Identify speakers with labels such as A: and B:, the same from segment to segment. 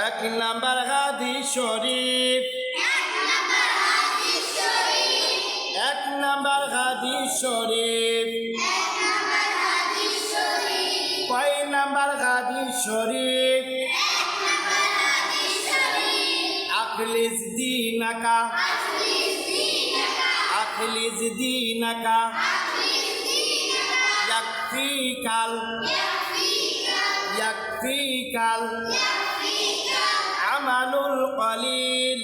A: এক নাম্বার হাদিস শরীফ। এক নাম্বার হাদিস শরীফ। কয় নাম্বার হাদিস শরীফ? আখলিস দিনাকা। আখলিস ইয়াকফিকাল ইয়াকফিকাল। আমালুল কলিল।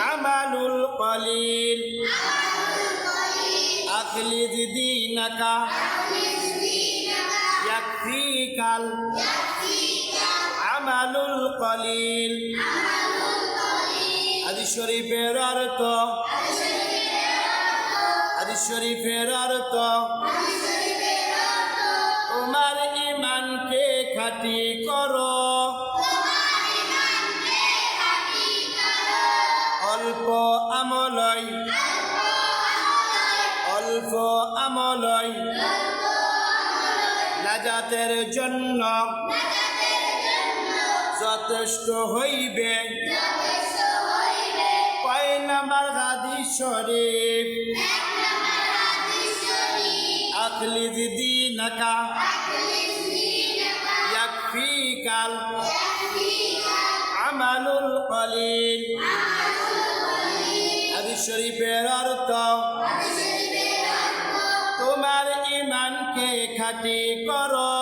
A: আমালুল কলিল। আখলিস দিনাকা। ইয়াকফিকাল আমালুল কলিল। হাদিস শরীফের অর্থ। হাদিস শরীফের অর্থ। খাটি করো। অল্প আমলই। অল্প আমলই। নাজাতের জন্য যথেষ্ট হইবে। কয় নাম্বার হাদিস শরীফ। আখলি দিদি আমালুল কলিল হাদিস শরীফের অর্থ তোমার ইমানকে খাটি করো।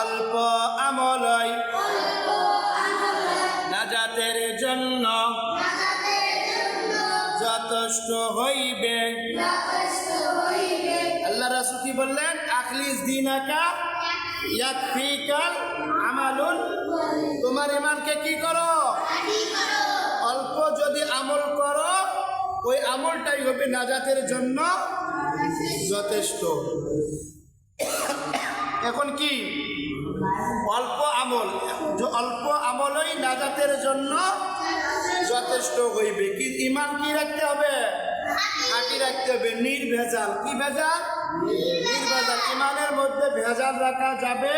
A: অল্প আমলই নাজাতের জন্য যথেষ্ট হইবে। আল্লাহ রাসূল কি বললেন? আখলিস দিনাকা ইয়াকফিকাল আমালুন। তোমার ইমানকে কি করো? অল্প যদি আমল করো, ওই আমলটাই হবে নাজাতের জন্য যথেষ্ট। এখন কি? অল্প আমল। অল্প আমলই নাজাতের জন্য যথেষ্ট হইবে। কি ইমান কি রাখতে হবে? খাঁটি রাখতে হবে। নির্ভেজাল। কি ভেজাল? ইমানের মধ্যে ভেজাল রাখা যাবে?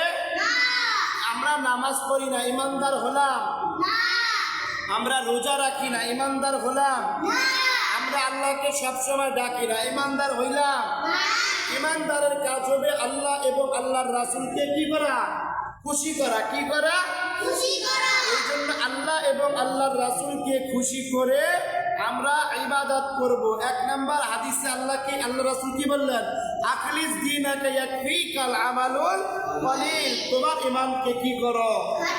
A: আমরা নামাজ পড়ি না ইমানদার হলাম। আমরা রোজা রাখি না ইমানদার হলাম। আমরা আল্লাহকে সবসময় ডাকি না ইমানদার হইলাম। ইমানদারের কাজ হবে আল্লাহ এবং আল্লাহর রাসূলকে কি করা? খুশি করা। কি করা। এই জন্য আল্লাহ এবং আল্লাহর রাসূলকে খুশি করে আমরা ইবাদত করব। এক নাম্বার হাদিসে আল্লাহকে, আল্লাহ রাসূল কি বললেন? আখলিস ইয়াকফিকাল আমালুল কলিল। তোমার ইমানকে কি করো?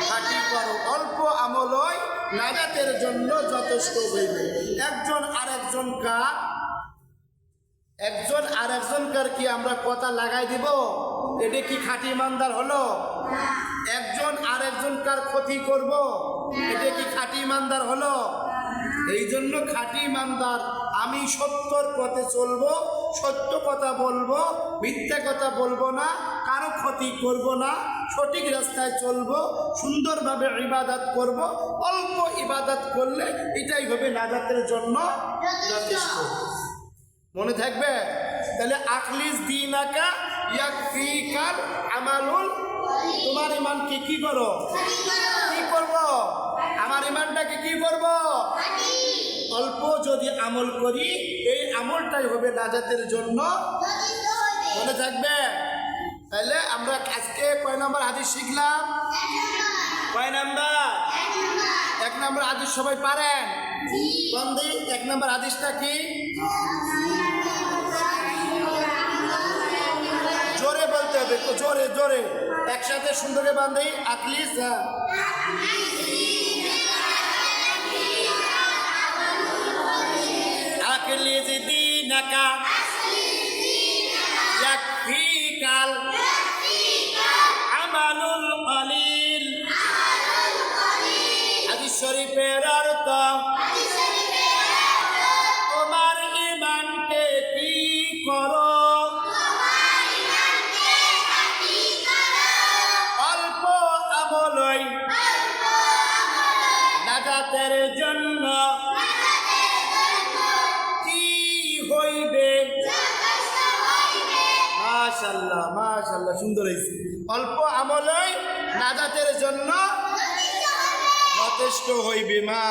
A: খাঁটি করো। অল্প আমলই নাজাতের জন্য যথেষ্ট হইবে। একজন আরেকজন কা একজন আর একজনকার কি আমরা কথা লাগাই দিব? এটা কি খাঁটি ইমানদার হলো? একজন আর একজনকার ক্ষতি করব? এটা কি খাঁটি ইমানদার হলো? এই জন্য খাঁটি ইমানদার আমি সত্যর পথে চলবো সত্য কথা বলব মিথ্যা কথা বলব না কারও ক্ষতি করব না সঠিক রাস্তায় চলবো সুন্দরভাবে ইবাদত করব অল্প ইবাদত করলে এটাই হবে নাজাতের জন্য যথেষ্ট। মনে থাকবে? তাহলে আখলিস দিনাকা ইয়াকফিকাল আমালুল তোমার ইমানকে কি করো? কি করব? আমার ইমানটাকে কি করব? যদি আমল করি, এই আমলটাই হবে নাজাতের জন্য। মনে থাকবে? তাহলে আমরা আজকে কয় নম্বর হাদিস শিখলাম? কয় নাম্বার? এক নম্বর হাদিস সবাই পারেন? বন্ধু এক নম্বর হাদিসটা কি? জোরে বলতে হবে জোরে জোরে। একসাথে সুন্দরে বান্ধি আটলিস হ্যাঁ। আখলিস দিনাকা ইয়াকফিকাল আমালুল কলিল হাদিস শরীফের অর্থ তোমার ইমানকে কি করো? অল্প আমলই। নাজাতের জন্য মাশাল্লাহ মাশাল্লাহ সুন্দর হয়েছে। অল্প আমলই নাজাতের জন্য যথেষ্ট হইবে মা।